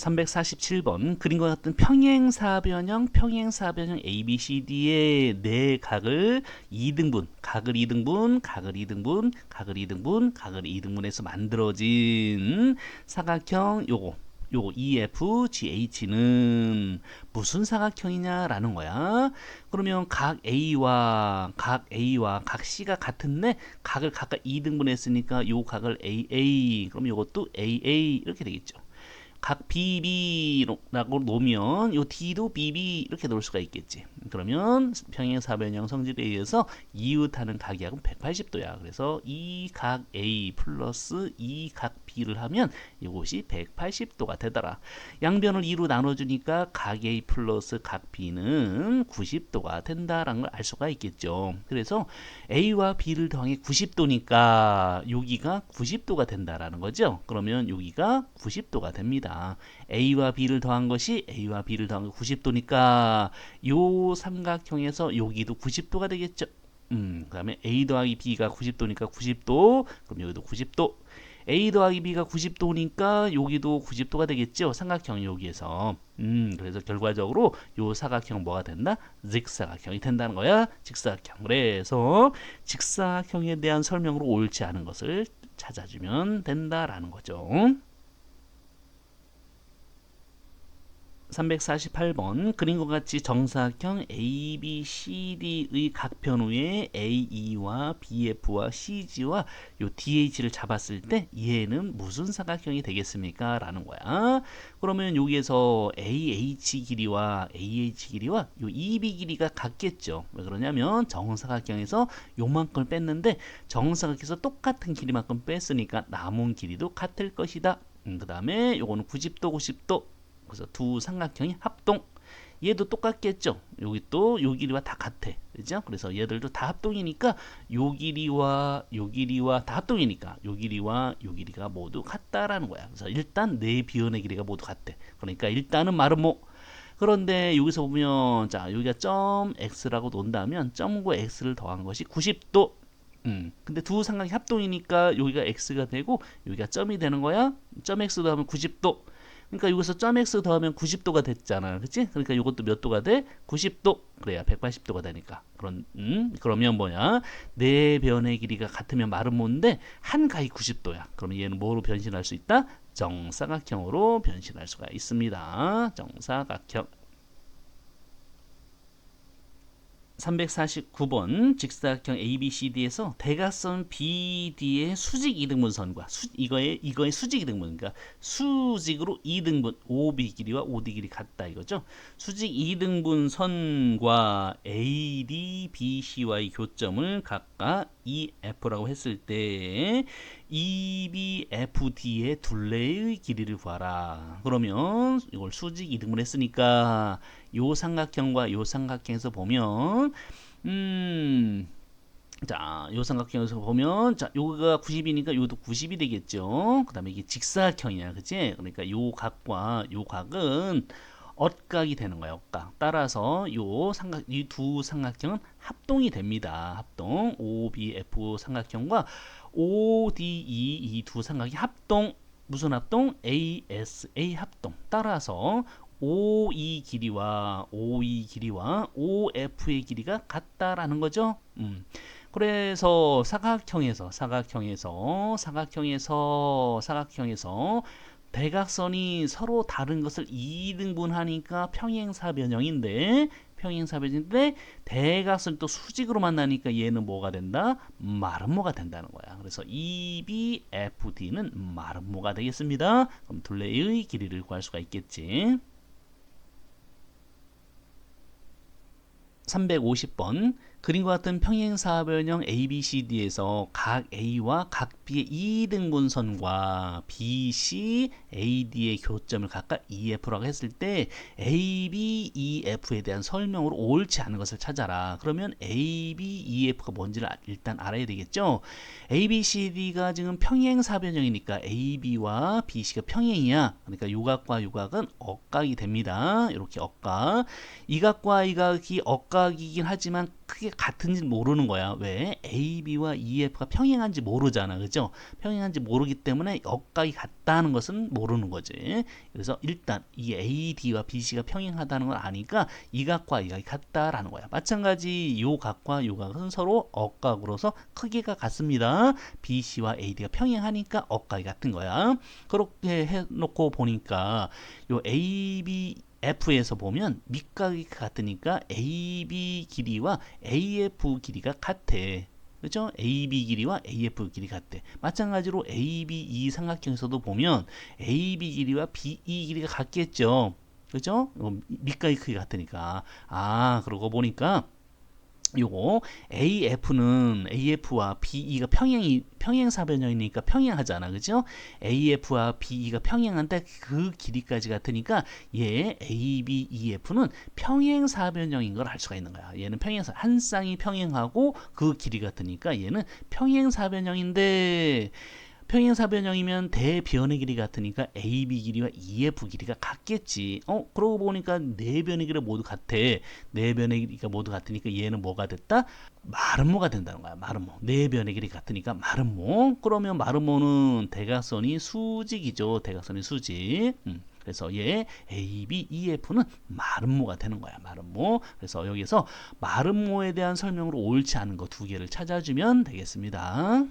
347번 그림과 같은 평행사변형 평행사변형 ABCD의 네 각을 2등분 각을 2등분 각을 2등분 각을 2등분 각을 2등분해서 만들어진 사각형 요거 요거 EFGH는 무슨 사각형이냐라는 거야. 그러면 각 A와 각 A와 각 C가 같은데 각을 각각 2등분했으니까 요 각을 AA 그럼 요것도 AA 이렇게 되겠죠. 각 BB라고 놓으면 요 D도 BB 이렇게 놓을 수가 있겠지. 그러면 평행 사변형 성질에 의해서 이웃하는 각이하고 180도야. 그래서 이 각 A 플러스 이 각 B를 하면 이것이 180도가 되더라. 양변을 2로 나눠주니까 각 A 플러스 각 B는 90도가 된다라는 걸 알 수가 있겠죠. 그래서 A와 B를 더하기 90도니까 여기가 90도가 된다라는 거죠. 그러면 여기가 90도가 됩니다. A와 B를 더한 것이 A와 B를 더한 거 90도니까 요 삼각형에서 여기도 90도가 되겠죠. 음, 그다음에 A 더하기 B가 90도니까 90도. 그럼 여기도 90도. A 더하기 B가 90도니까 여기도 90도가 되겠죠. 삼각형 여기에서. 음, 그래서 결과적으로 요 사각형 뭐가 된다? 직사각형이 된다는 거야. 직사각형. 그래서 직사각형에 대한 설명으로 옳지 않은 것을 찾아주면 된다라는 거죠. 348번 그림과 같이 정사각형 ABCD의 각 변호에 AE와 BF와 CG와 요 DH를 잡았을 때 얘는 무슨 사각형이 되겠습니까? 라는 거야. 그러면 여기에서 AH 길이와 AH 길이와 요 EB 길이가 같겠죠. 왜 그러냐면 정사각형에서 요만큼 뺐는데 정사각에서 똑같은 길이만큼 뺐으니까 남은 길이도 같을 것이다. 음, 그 다음에 요거는 90도 90도 그래서 두 삼각형이 합동. 얘도 똑같겠죠. 여기 또 요 길이와 다 같아. 그죠? 그래서 얘들도 다 합동이니까 요 길이와 요 길이와 다 합동이니까 요 길이와 요 길이가 모두 같다라는 거야. 그래서 일단 네 비원의 길이가 모두 같대. 그러니까 일단은 말은 뭐 그런데 여기서 보면 자 여기가 점 x라고 논다면 점과 x를 더한 것이 90도 음. 근데 두 삼각이 합동이니까 여기가 x가 되고 여기가 점이 되는 거야. 점 x 더하면 90도. 그러니까 여기서 점 x 더하면 90도가 됐잖아. 그치? 그러니까 이것도 몇 도가 돼? 90도. 그래야 180도가 되니까. 그런, 음, 그러면 뭐냐? 네 변의 길이가 같으면 말은 뭔데? 한 각이 90도야. 그러면 얘는 뭐로 변신할 수 있다? 정사각형으로 변신할 수가 있습니다. 정사각형. 349번 직사각형 ABCD에서 대각선 BD의 수직 이등분선과 수, 이거의 이거의 수직 이등분 그러니까 수직으로 이등분 OB 길이와 OD 길이 같다 이거죠. 수직 이등분선과 AD, BC와의 교점을 각각 EF라고 했을 때 EBFD의 둘레의 길이를 구하라. 그러면 이걸 수직 이등분 했으니까 요 삼각형과 요 삼각형에서 보면 음. 자, 요 삼각형에서 보면 자, 요가 90이니까 요도 90이 되겠죠. 그다음에 이게 직사각형이야. 그치 그러니까 요 각과 요 각은 엇각이 되는 거예요. 엇각. 따라서 요 삼각 이 두 삼각형은 합동이 됩니다. 합동. OBF 삼각형과 ODE 이 두 삼각이 합동 무슨 합동? ASA 합동. 따라서 OE 길이와 OE 길이와 OF의 길이가 같다라는 거죠. 음. 그래서 사각형에서 사각형에서 사각형에서 사각형에서 대각선이 서로 다른 것을 2등분하니까 평행사 변형인데 평행사변인데 대각선 또 수직으로 만나니까 얘는 뭐가 된다? 마름모가 된다는 거야. 그래서 EBFD는 마름모가 되겠습니다. 그럼 둘레의 길이를 구할 수가 있겠지. 350번 그림과 같은 평행사변형 ABCD에서 각 A와 각 B의 2등분선과 BC, AD의 교점을 각각 EF라고 했을 때 AB, EF에 대한 설명으로 옳지 않은 것을 찾아라. 그러면 AB, EF가 뭔지를 일단 알아야 되겠죠. ABCD가 지금 평행사변형이니까 AB와 BC가 평행이야. 그러니까 요각과 요각은 억각이 됩니다. 이렇게 억각. 이 각과 이 각이 억각이긴 하지만 크게 같은지 모르는 거야. 왜? AB와 EF가 평행한지 모르잖아. 그죠? 평행한지 모르기 때문에 역각이 같다는 것은 모르는 거지. 그래서 일단 이 AD와 BC가 평행하다는 걸 아니까 이 각과 이 각이 같다라는 거야. 마찬가지 요 각과 요 각은 서로 억각으로서 크기가 같습니다. BC와 AD가 평행하니까 억각이 같은 거야. 그렇게 해놓고 보니까 요 AB F에서 보면 밑각이 같으니까 AB 길이와 AF 길이가 같아. 그죠? AB 길이와 AF 길이 같대. 마찬가지로 AB 이 삼각형에서도 보면 AB 길이와 BE 길이가 같겠죠. 그죠? 어, 밑각이 크게 같으니까. 아, 그러고 보니까 요거 AF는 AF와 BE가 평행이 평행사변형이니까 평행하잖아. 그죠? AF와 BE가 평행한데 그 길이까지 같으니까 얘 AB, EF는 평행사변형인 걸 알 수가 있는 거야. 얘는 평행사 한 쌍이 평행하고 그 길이 같으니까 얘는 평행사변형인데 평행사변형이면 대변의 길이 같으니까 AB 길이와 EF 길이가 같겠지. 어, 그러고 보니까 네 변의 길이 모두 같아. 네 변의 길이가 모두 같으니까 얘는 뭐가 됐다? 마름모가 된다는 거야. 마름모. 네 변의 길이 같으니까 마름모. 그러면 마름모는 대각선이 수직이죠. 대각선이 수직. 음. 그래서 얘 A, B, E, F는 마름모가 되는 거야. 마름모. 그래서 여기서 마름모에 대한 설명으로 옳지 않은 거 두 개를 찾아주면 되겠습니다.